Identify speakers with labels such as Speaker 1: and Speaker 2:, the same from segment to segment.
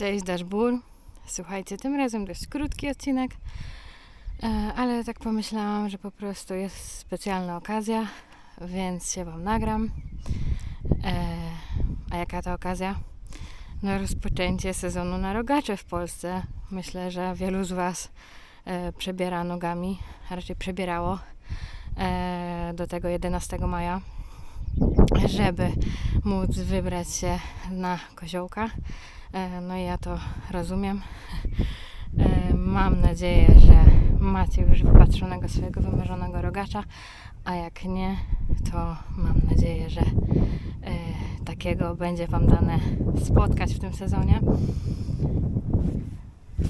Speaker 1: Cześć Dashbur. Słuchajcie, tym razem dość krótki odcinek, e, ale tak pomyślałam, że po prostu jest specjalna okazja, więc się Wam nagram. E, a jaka to okazja? No rozpoczęcie sezonu na rogacze w Polsce. Myślę, że wielu z Was e, przebiera nogami, a raczej przebierało do tego 11 maja, żeby móc wybrać się na koziołka. E, No ja to rozumiem. E, Mam nadzieję, że macie już wypatrzonego swojego wymarzonego rogacza, a jak nie, to mam nadzieję, że e, takiego będzie Wam dane spotkać w tym sezonie.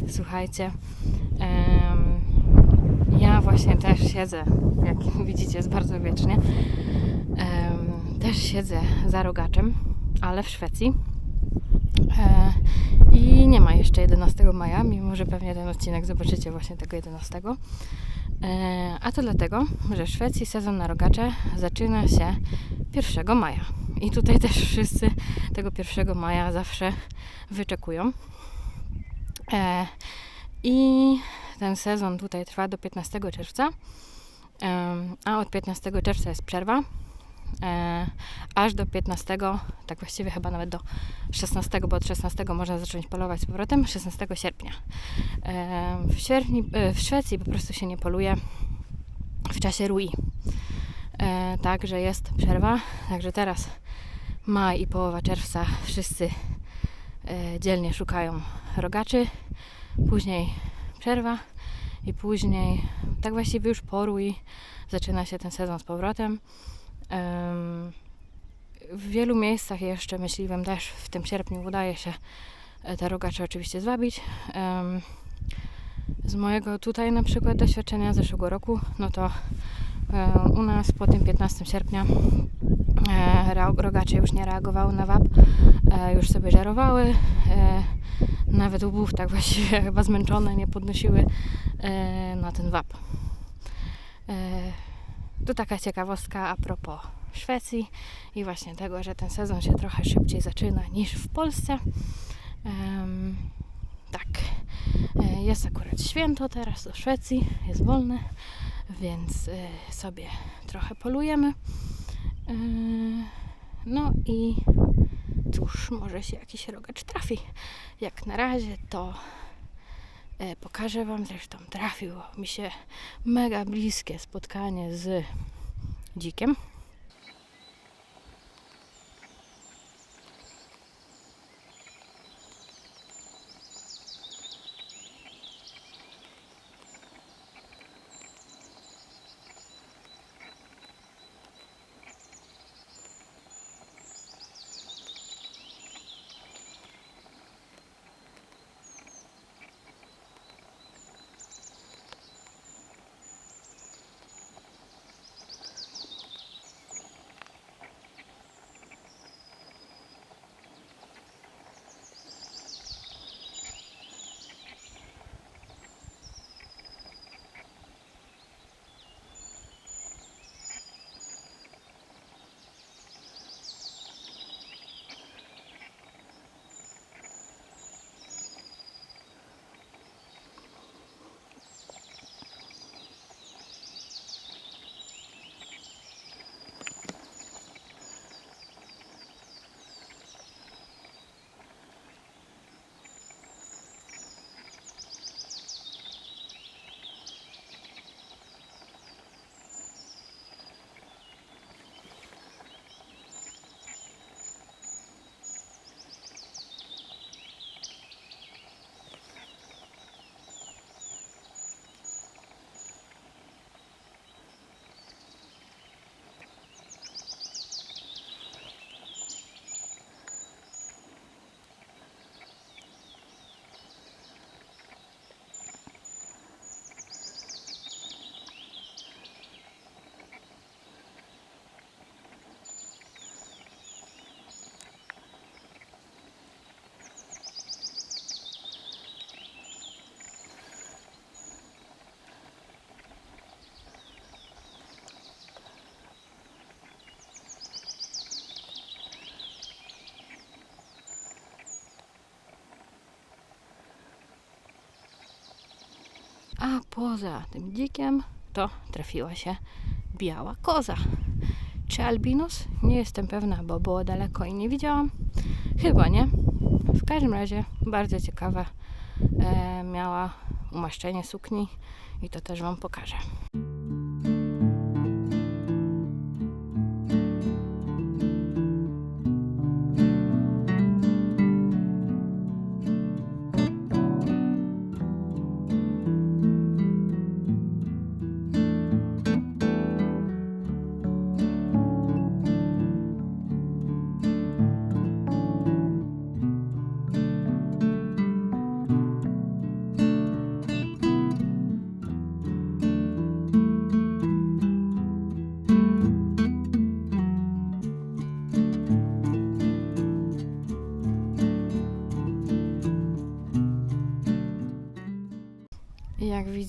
Speaker 1: Słuchajcie, ja właśnie też siedzę, jak widzicie, jest bardzo wiecznie. Też siedzę za rogaczem, ale w Szwecji. E, I nie ma jeszcze 11 maja, mimo że pewnie ten odcinek zobaczycie właśnie tego 11. E, A to dlatego, że w Szwecji sezon na rogacze zaczyna się 1 maja. I tutaj też wszyscy tego 1 maja zawsze wyczekują. E, I ten sezon tutaj trwa do 15 czerwca. A od 15 czerwca jest przerwa. E, aż do 15, tak właściwie chyba nawet do 16, bo od 16 można zacząć polować z powrotem, 16 sierpnia. E, w, sierpni, e, w Szwecji po prostu się nie poluje w czasie rui. Także jest przerwa, także teraz maj i połowa czerwca wszyscy dzielnie szukają rogaczy, później przerwa i później, tak właściwie już po rui zaczyna się ten sezon z powrotem. W wielu miejscach jeszcze myśliwym też w tym sierpniu udaje się e, te rogacze oczywiście zwabić. Z mojego tutaj na przykład doświadczenia zeszłego roku, no to e, u nas po tym 15 sierpnia e, rogacze już nie reagowały na wab, e, już sobie żerowały. Nawet łbów tak właściwie chyba zmęczone nie podnosiły na ten wab. To taka ciekawostka a propos Szwecji i właśnie tego, że ten sezon się trochę szybciej zaczyna niż w Polsce. Em, tak, E, jest akurat święto teraz do Szwecji, jest wolne, więc e, sobie trochę polujemy. E, no i cóż, może się jakiś rogacz trafi. Jak na razie to pokażę Wam, zresztą trafiło mi się mega bliskie spotkanie z dzikiem. Poza tym dzikiem to trafiła się biała koza. Czy albinos? Nie jestem pewna, bo było daleko i nie widziałam. Chyba nie. W każdym razie bardzo ciekawe e, miała umaszczenie sukni i to też Wam pokażę.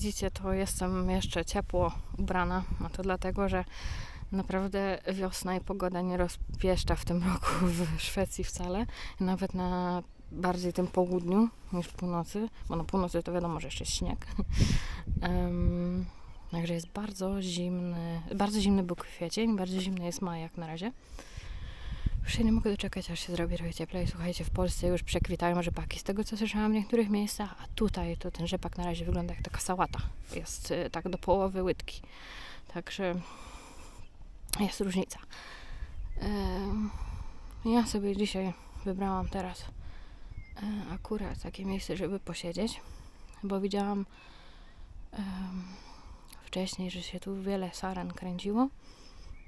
Speaker 1: Widzicie, to jestem jeszcze ciepło ubrana. A to dlatego, że naprawdę wiosna i pogoda nie rozpieszcza w tym roku w Szwecji wcale. Nawet na bardziej tym południu niż północy, bo na północy to wiadomo, że jeszcze jest śnieg. Em, także jest bardzo zimny, bardzo zimny był kwiecień, bardzo zimny jest maj jak na razie. Już się nie mogę doczekać, aż się zrobi trochę cieplej. Słuchajcie, w Polsce już przekwitają rzepaki, z tego co słyszałam w niektórych miejscach, a tutaj to ten rzepak na razie wygląda jak taka sałata. Jest y, tak do połowy łydki. Także jest różnica. Ja sobie dzisiaj wybrałam teraz e, akurat takie miejsce, żeby posiedzieć, bo widziałam wcześniej, że się tu wiele saren kręciło.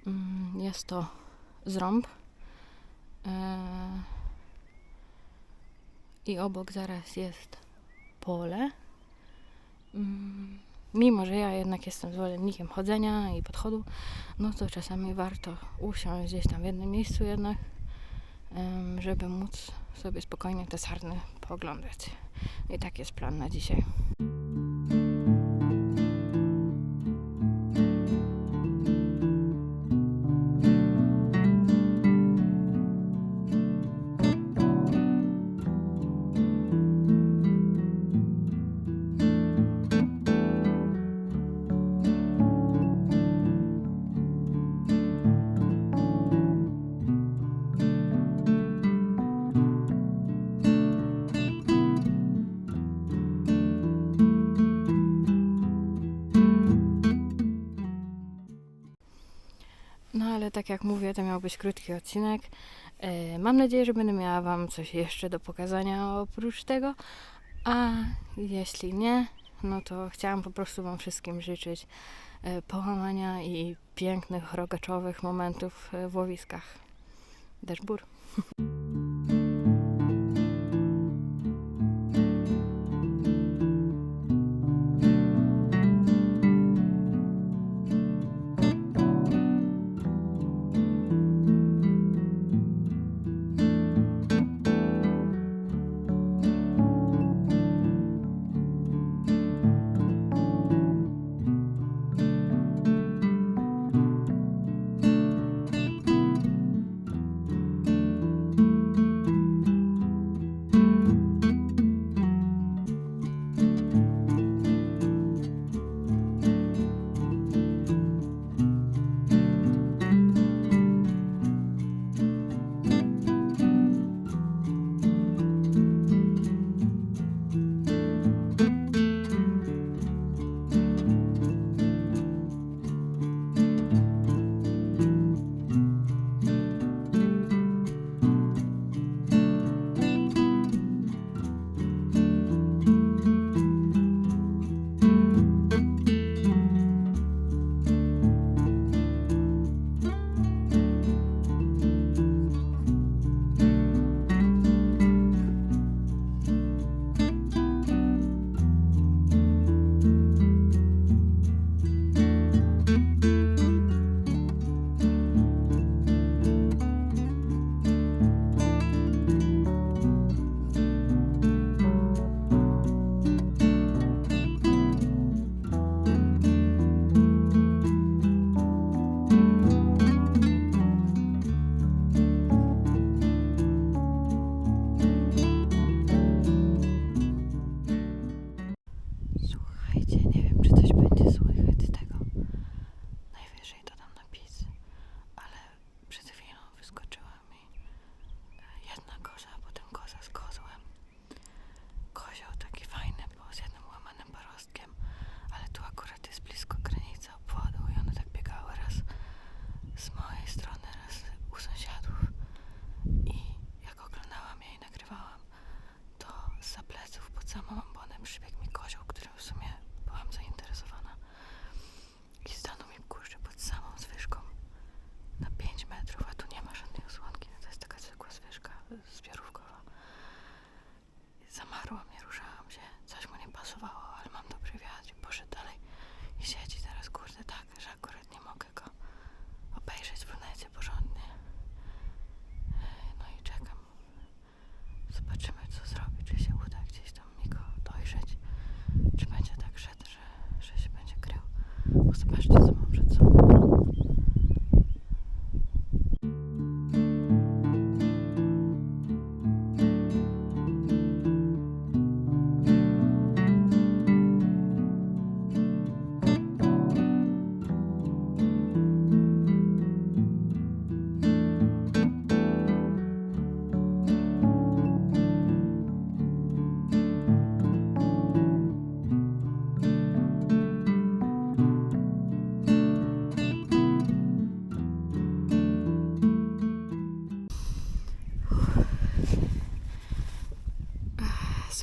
Speaker 1: Mm, Jest to zrąb. E, I obok zaraz jest pole. Mm, Mimo, że ja jednak jestem zwolennikiem chodzenia i podchodu, no to czasami warto usiąść gdzieś tam w jednym miejscu jednak, żeby móc sobie spokojnie te sarny pooglądać. I tak jest plan na dzisiaj. Tak jak mówię, to miał być krótki odcinek. E, Mam nadzieję, że będę miała Wam coś jeszcze do pokazania oprócz tego. A jeśli nie, no to chciałam po prostu Wam wszystkim życzyć e, połamania i pięknych, rogaczowych momentów e, w łowiskach. Deszbur.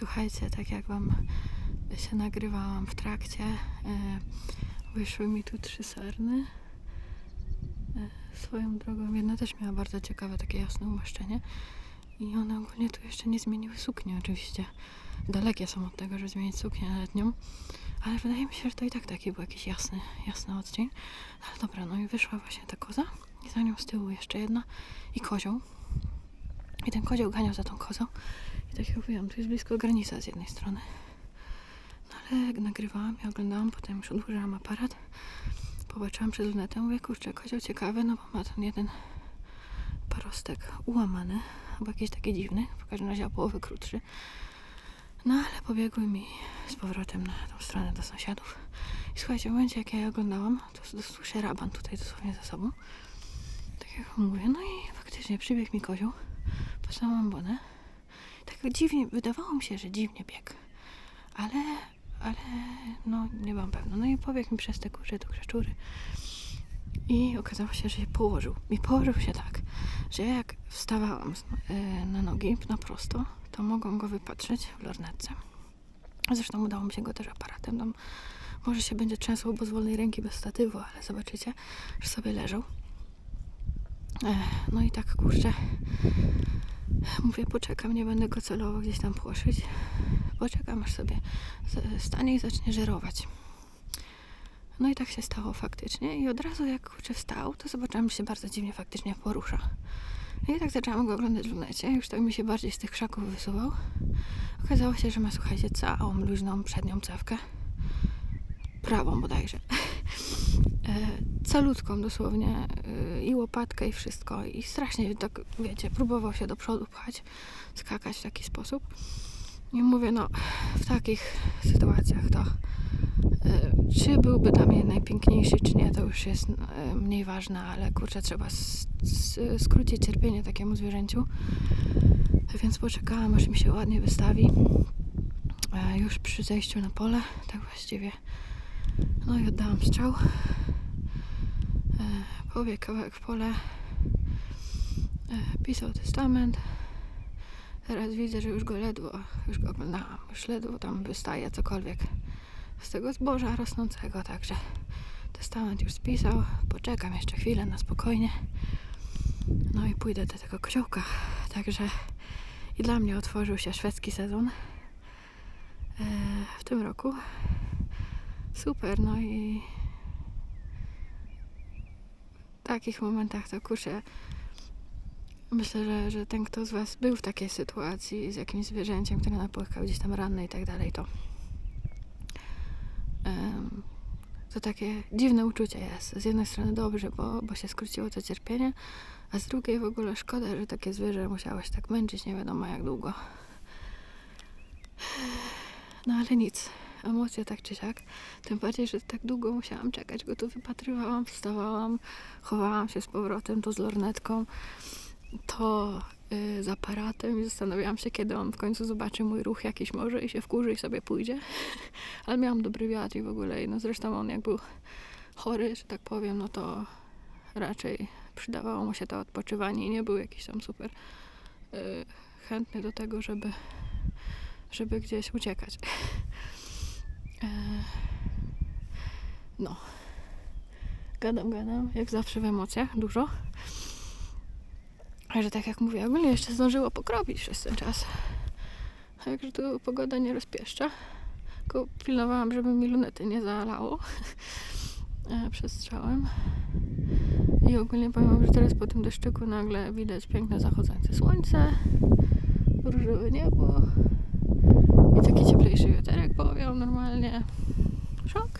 Speaker 1: słuchajcie, tak jak Wam się nagrywałam w trakcie, e, wyszły mi tu trzy sarny. E, swoją drogą, jedna też miała bardzo ciekawe, takie jasne umaszczenie. I one ogólnie tu jeszcze nie zmieniły sukni, oczywiście. Dalekie są od tego, żeby zmienić suknię letnią. Ale wydaje mi się, że to i tak taki był jakiś jasny, jasny odcień. No Ale dobra, no i wyszła właśnie ta koza. I za nią z tyłu jeszcze jedna. I kozioł. I ten kozioł ganiał za tą kozą. I tak jak mówiłam, tu jest blisko granica z jednej strony. No ale nagrywałam i oglądałam, potem już odłożyłam aparat. Popatrzyłam przez lunetę, mówię, kurczę, kozioł ciekawy, no bo ma ten jeden parostek ułamany, albo jakiś taki dziwny, w każdym razie o połowę krótszy. No ale pobiegły mi z powrotem na tą stronę do sąsiadów. I słuchajcie, w momencie jak ja je oglądałam, to, to słyszę raban tutaj dosłownie za sobą. Tak jak mówię, no i faktycznie przybiegł mi kozioł po ambonę. Tak dziwnie, wydawało mi się, że dziwnie biegł. Ale, ale no nie byłam pewna. No i pobiegł mi przez te kurze do krzeczury. I okazało się, że się położył. I położył się tak, że ja jak wstawałam e, na nogi na prosto, to mogłam go wypatrzeć w lornetce. Zresztą udało mi się go też aparatem. Tam może się będzie trzęsło, bo z wolnej ręki bez statywu, ale zobaczycie, że sobie leżał. No i tak kurczę. Mówię, poczekam, nie będę go celowo gdzieś tam płoszyć. Poczekam, aż sobie stanie i zacznie żerować. No i tak się stało faktycznie. I od razu jak kurczę wstał, to zobaczyłam, że się bardzo dziwnie faktycznie porusza. I tak zaczęłam go oglądać w lunecie. Już tak mi się bardziej z tych krzaków wysuwał. Okazało się, że ma, słuchajcie, całą luźną przednią cewkę. Prawą bodajże. E, calutką dosłownie. e, I łopatkę i wszystko. I strasznie tak, wiecie, próbował się do przodu pchać, skakać w taki sposób. I mówię, no, w takich sytuacjach to E, Czy byłby dla mnie najpiękniejszy, czy nie, to już jest mniej ważne, ale kurczę, trzeba skrócić cierpienie takiemu zwierzęciu. Więc poczekałam, aż mi się ładnie wystawi. Już przy zejściu na pole, tak właściwie. No i oddałam strzał. E, Pobiegł kawałek w pole. E, Pisał testament. Teraz widzę, że już go ledwo, już go oglądałam, już ledwo tam wystaje cokolwiek z tego zboża rosnącego, także testament już spisał. Poczekam jeszcze chwilę na spokojnie. No i pójdę do tego koziołka. Także i dla mnie otworzył się szwedzki sezon e, w tym roku. Super, no i w takich momentach to kurczę. Myślę, że, że ten, kto z Was był w takiej sytuacji z jakimś zwierzęciem, które napłychał gdzieś tam ranny i tak dalej, to Em, to takie dziwne uczucie jest. Z jednej strony dobrze, bo, bo się skróciło to cierpienie, a z drugiej w ogóle szkoda, że takie zwierzę musiało się tak męczyć nie wiadomo jak długo. No ale nic. Emocje tak czy siak. Tym bardziej, że tak długo musiałam czekać, go tu wypatrywałam, wstawałam, chowałam się z powrotem, to z lornetką, to y, z aparatem i zastanawiałam się, kiedy on w końcu zobaczy mój ruch jakiś może i się wkurzy i sobie pójdzie. Ale miałam dobry wiatr i w ogóle. No zresztą on jak był chory, że tak powiem, no to raczej przydawało mu się to odpoczywanie i nie był jakiś tam super y, chętny do tego, żeby, żeby gdzieś uciekać. E, no. Gadam, gadam, jak zawsze w emocjach, dużo. Że tak jak mówię, ogólnie jeszcze zdążyło pokropić przez ten czas. Także tu pogoda nie rozpieszcza. Tylko pilnowałam, żeby mi lunety nie zalało e, przed strzałem. I ogólnie powiem że teraz po tym deszczyku nagle widać piękne zachodzące słońce, różowe niebo taki cieplejszy wiaterek powiał normalnie. Szok.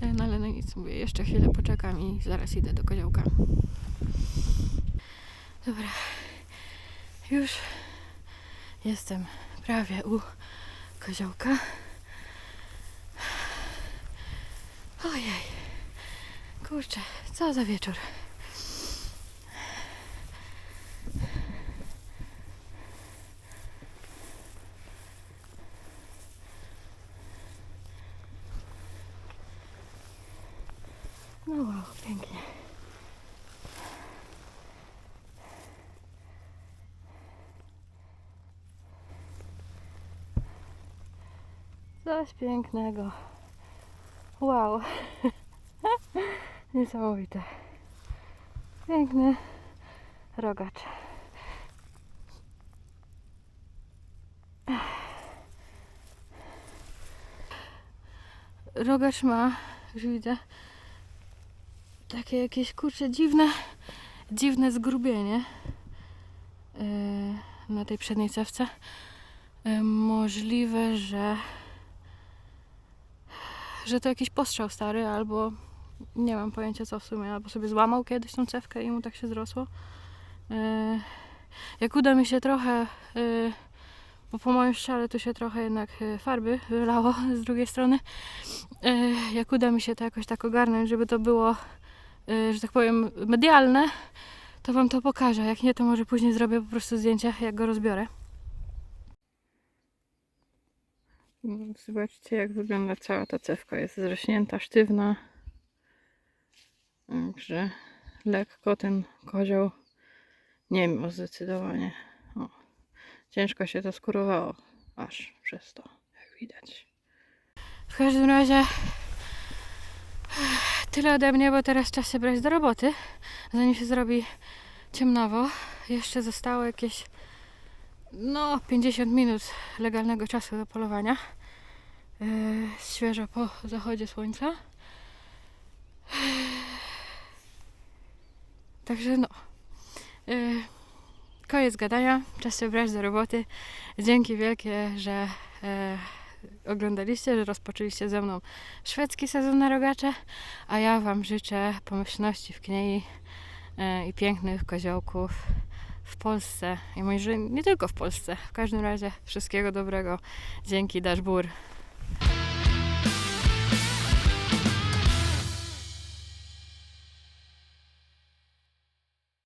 Speaker 1: E, no ale no nic, mówię, jeszcze chwilę poczekam i zaraz idę do koziołka. Dobra, już jestem prawie u koziołka. Ojej, kurczę, co za wieczór. No wow, pięknie. Coś pięknego. Wow. Niesamowite. Piękny rogacz. Rogacz ma, już widzę, takie jakieś kurcze dziwne, dziwne zgrubienie yy, na tej przedniej cewce. Yy, możliwe, że że to jakiś postrzał stary, albo nie mam pojęcia co w sumie, albo sobie złamał kiedyś tą cewkę i mu tak się zrosło. Yy, jak uda mi się trochę, yy, bo po moim strzale tu się trochę jednak yy, farby wylało z drugiej strony, jak uda mi się to jakoś tak ogarnąć, żeby to było, że tak powiem, medialne, to Wam to pokażę. Jak nie, to może później zrobię po prostu zdjęcia, jak go rozbiorę. Zobaczcie, jak wygląda cała ta cewka. Jest zrośnięta, sztywna. Także lekko ten kozioł nie miał zdecydowanie. O, ciężko się to skurowało, aż przez to, jak widać. W każdym razie tyle ode mnie, bo teraz czas się brać do roboty, zanim się zrobi ciemnawo. Jeszcze zostało jakieś no 50 minut legalnego czasu do polowania. Yy, świeżo po zachodzie słońca. Także no. Yy, koniec gadania. Czas się brać do roboty. Dzięki wielkie, że e, oglądaliście, że rozpoczęliście ze mną szwedzki sezon na rogacze, a ja Wam życzę pomyślności w kniei e, i pięknych koziołków w Polsce i może nie tylko w Polsce. W każdym razie wszystkiego dobrego. Dzięki Dashbur.